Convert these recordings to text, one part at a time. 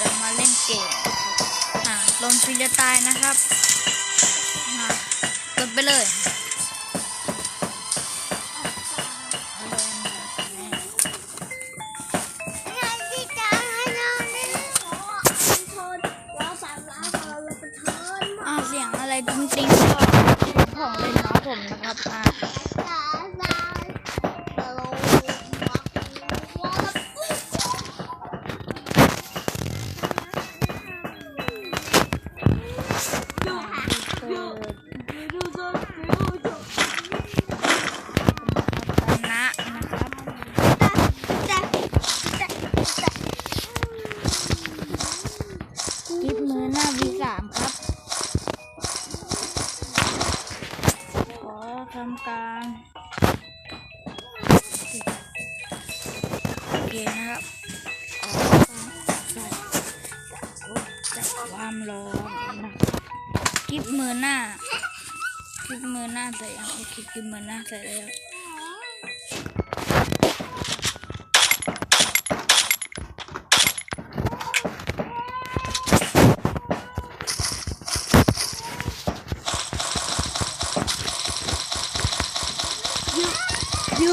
จะมาเล่นเกมอ่าลงฟรีจะตายนะครับอ่ากดไปเลยอ่าเสียงอะไรจริงๆก็ของเล่นน้องผมนะครับอ่า มือหน้า V3 ครับขอทำการโอเคนะครับจับความร้อนนะคลิปมือหน้าคลิปมือหน้าใส่ยังโอเคคลิปมือหน้าใส่แล้ว ยู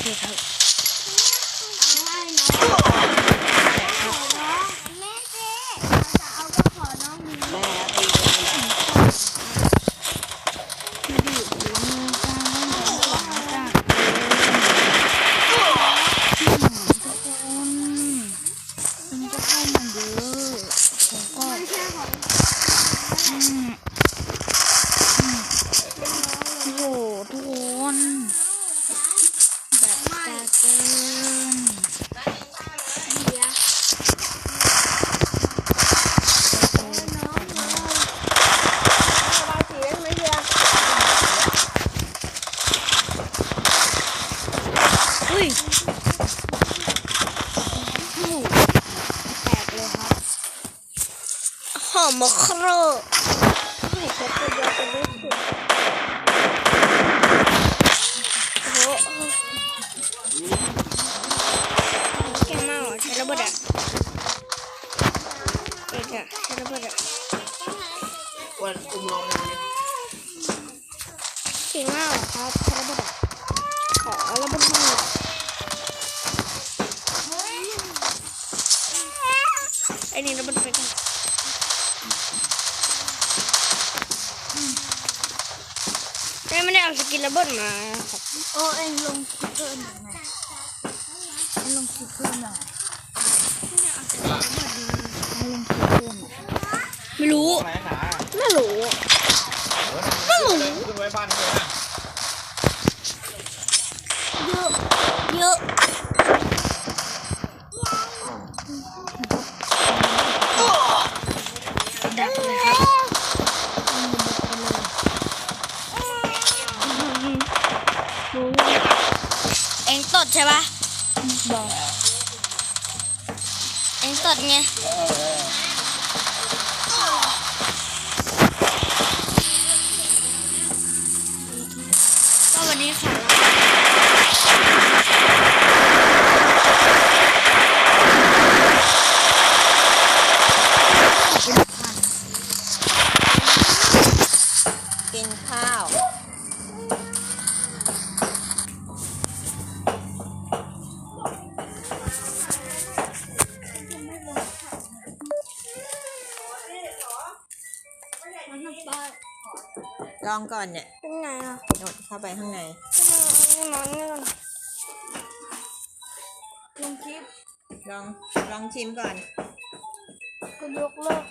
เท้าเหรอไอเฮียทำเฮียแกล้งเหรอใช่ปะเฮียแกล้งใช่ปะตายแล้วนะฮะต้นไม้โอเคโอเคครับแม่เจ๊จะเอาก็ขอน้องมีที่ดีฝีมือการเล่นของหลังจากเดิมที่หนึ่งทุกคนมันจะเข้ามาเยอะผมก็ ไม่ใช่ของ อืมอืมโอ้โหทุกคนแบบตาเกิน เฮียน้องน้องบางทีได้ไหมเฮีย อุ้ยโอ้โหแตกเลยครับ หอมมะครไม่ใช่ตัวเดียวกันไม่ถูกโอ้โหเก่งมากอะใช้ระเบิดอะเก่งอะใช้ระเบิดอะ วันอุ้มลองเลย เก่งมากอะครับใช้ระเบิดอะขอระเบิดหน่อยไอ้นี่ระเบิดไปก่อน แม่ไม่ได้เอาสกินระเบิดมาครับโอ้เอ็งลงคลิปเพิ่มหน่อยไหมเอ็งลงคลิปเพิ่มหน่อยเอ็งลงคลิปเพิ่มหน่อยไม่รู้ไหนหนาไม่รู้ ไม่รู้ ขึ้นไว้บ้านเลยนะเยอะ เยอะ ดักเลยครับเอ็งบุกไปเลย เอ็งต ดใช่ปะบอกเอ็งตดไง ลองก่อนเนี่ยเป็นไงอะโดดเข้าไปข้างในเป็นไงนอนนี่ก่อนลงคลิปลองลองชิมก่อนก็ยกเลิก